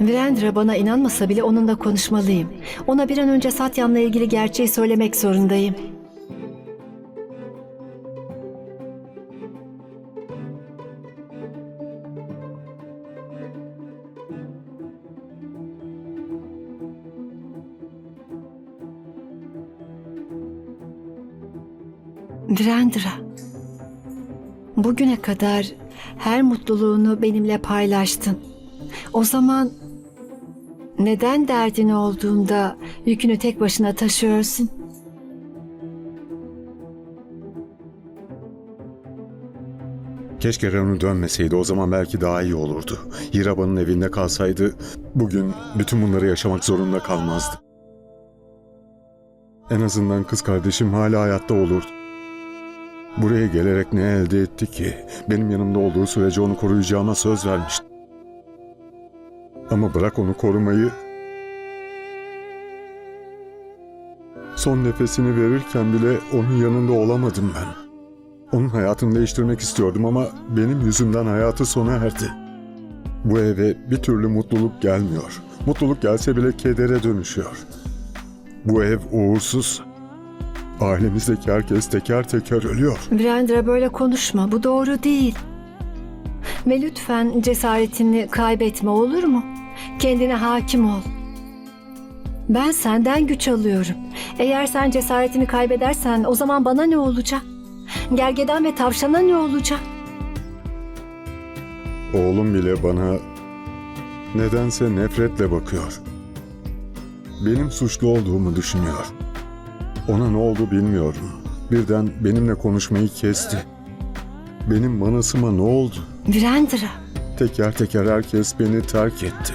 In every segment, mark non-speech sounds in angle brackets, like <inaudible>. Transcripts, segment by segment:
Virendra bana inanmasa bile onunla konuşmalıyım. Ona bir an önce Satyam'la ilgili gerçeği söylemek zorundayım. Virendra, bugüne kadar her mutluluğunu benimle paylaştın. O zaman neden derdin olduğunda yükünü tek başına taşıyorsun? Keşke Renu dönmeseydi o zaman belki daha iyi olurdu. Hiraba'nın evinde kalsaydı bugün bütün bunları yaşamak zorunda kalmazdı. En azından kız kardeşim hala hayatta olurdu. Buraya gelerek ne elde etti ki? Benim yanımda olduğu sürece onu koruyacağıma söz vermiştim. Ama bırak onu korumayı. Son nefesini verirken bile onun yanında olamadım ben. Onun hayatını değiştirmek istiyordum ama benim yüzümden hayatı sona erdi. Bu eve bir türlü mutluluk gelmiyor. Mutluluk gelse bile kedere dönüşüyor. Bu ev uğursuz. Ailemizdeki herkes teker teker ölüyor. Virendra böyle konuşma. Bu doğru değil. Ve lütfen cesaretini kaybetme olur mu? Kendine hakim ol. Ben senden güç alıyorum. Eğer sen cesaretini kaybedersen o zaman bana ne olacak? Gergedan ve tavşana ne olacak? Oğlum bile bana nedense nefretle bakıyor. Benim suçlu olduğumu düşünüyor. Ona ne oldu bilmiyorum. Birden benimle konuşmayı kesti. Benim manasıma ne oldu? Virendra, Teker teker herkes beni terk etti.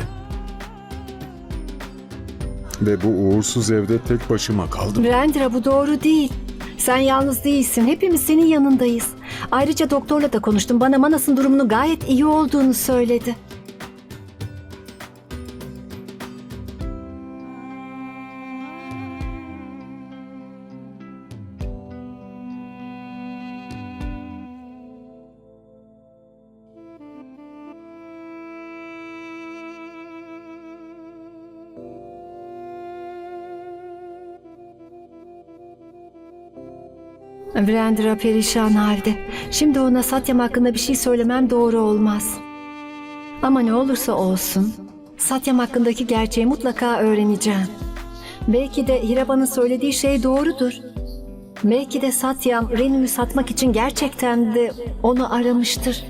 Ve bu uğursuz evde tek başıma kaldım. Virendra bu doğru değil. Sen yalnız değilsin. Hepimiz senin yanındayız. Ayrıca doktorla da konuştum. Bana Manas'ın durumunu gayet iyi olduğunu söyledi. Virendra perişan halde. Şimdi ona Satyam hakkında bir şey söylemem doğru olmaz. Ama ne olursa olsun, Satyam hakkındaki gerçeği mutlaka öğreneceğim. Belki de Hiraba'nın söylediği şey doğrudur. Belki de Satyam Renu'yu satmak için gerçekten de onu aramıştır.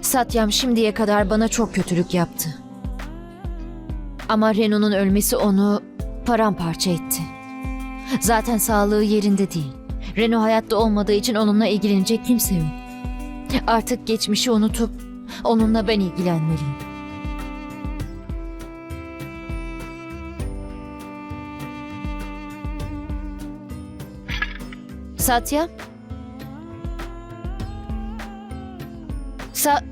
Satyam şimdiye kadar bana çok kötülük yaptı. Ama Renu'nun ölmesi onu paramparça etti. Zaten sağlığı yerinde değil. Renu hayatta olmadığı için onunla ilgilenecek kimse yok. Artık geçmişi unutup onunla ben ilgilenmeliyim. Satya? Sa...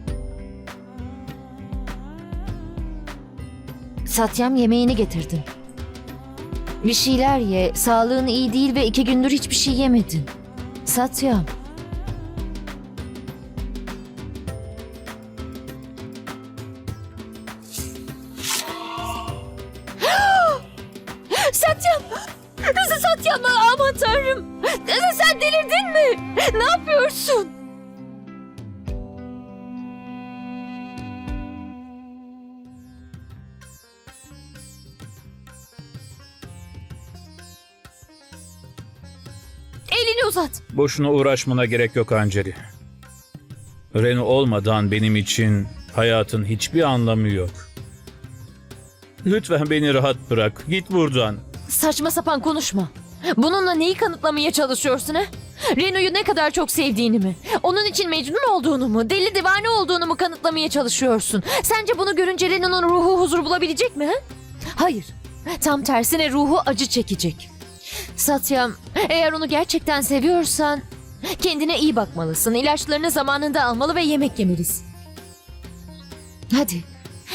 Satyam yemeğini getirdim. Bir şeyler ye. Sağlığın iyi değil ve iki gündür hiçbir şey yemedin. Satyam. <gasps> Satyam! Satyam aman tanrım! Sen delirdin mi? Ne yapıyorsun? Uzat. Boşuna uğraşmana gerek yok Anceli. Renu olmadan benim için hayatın hiçbir anlamı yok. Lütfen beni rahat bırak. Git buradan. Saçma sapan konuşma. Bununla neyi kanıtlamaya çalışıyorsun ha? Renu'yu ne kadar çok sevdiğini mi? Onun için Mecnun olduğunu mu? Deli divane olduğunu mu kanıtlamaya çalışıyorsun? Sence bunu görünce Renu'nun ruhu huzur bulabilecek mi? ha? Hayır. Tam tersine ruhu acı çekecek. Satyam, eğer onu gerçekten seviyorsan kendine iyi bakmalısın. İlaçlarını zamanında almalı ve yemek yemelisin. Hadi.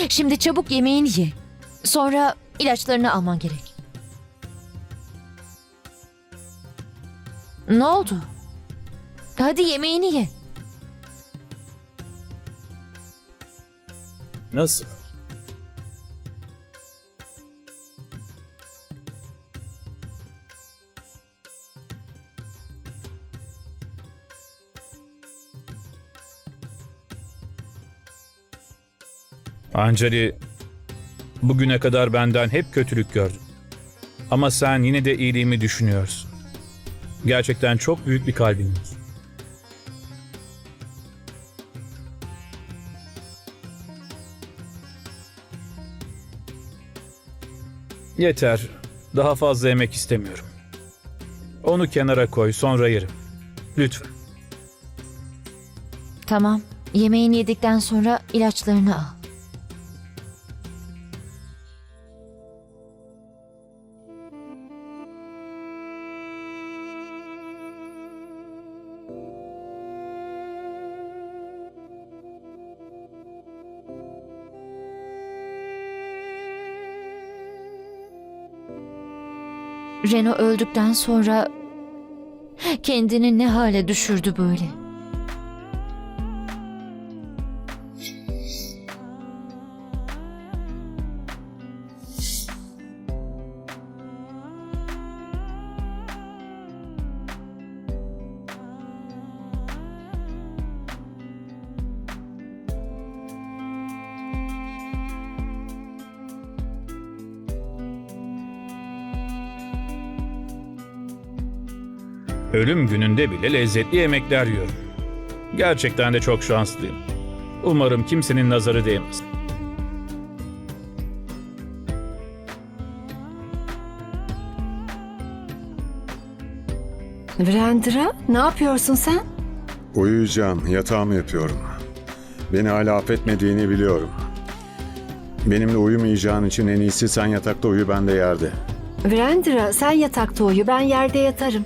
Şimdi çabuk yemeğini ye. Sonra ilaçlarını alman gerek. Ne oldu? Hadi yemeğini ye. Nasıl? Ancari bugüne kadar benden hep kötülük gördün. Ama sen yine de iyiliğimi düşünüyorsun. Gerçekten çok büyük bir kalbin var. Yeter. Daha fazla yemek istemiyorum. Onu kenara koy, sonra yerim. Lütfen. Tamam. Yemeğini yedikten sonra ilaçlarını al. Reno öldükten sonra kendini ne hale düşürdü böyle? Ölüm gününde bile lezzetli yemekler yiyorum. Gerçekten de çok şanslıyım. Umarım kimsenin nazarı değmez. Virendra ne yapıyorsun sen? Uyuyacağım, yatağımı yapıyorum. Beni hala affetmediğini biliyorum. Benimle uyumayacağın için en iyisi sen yatakta uyu ben de yerde. Virendra sen yatakta uyu ben yerde yatarım.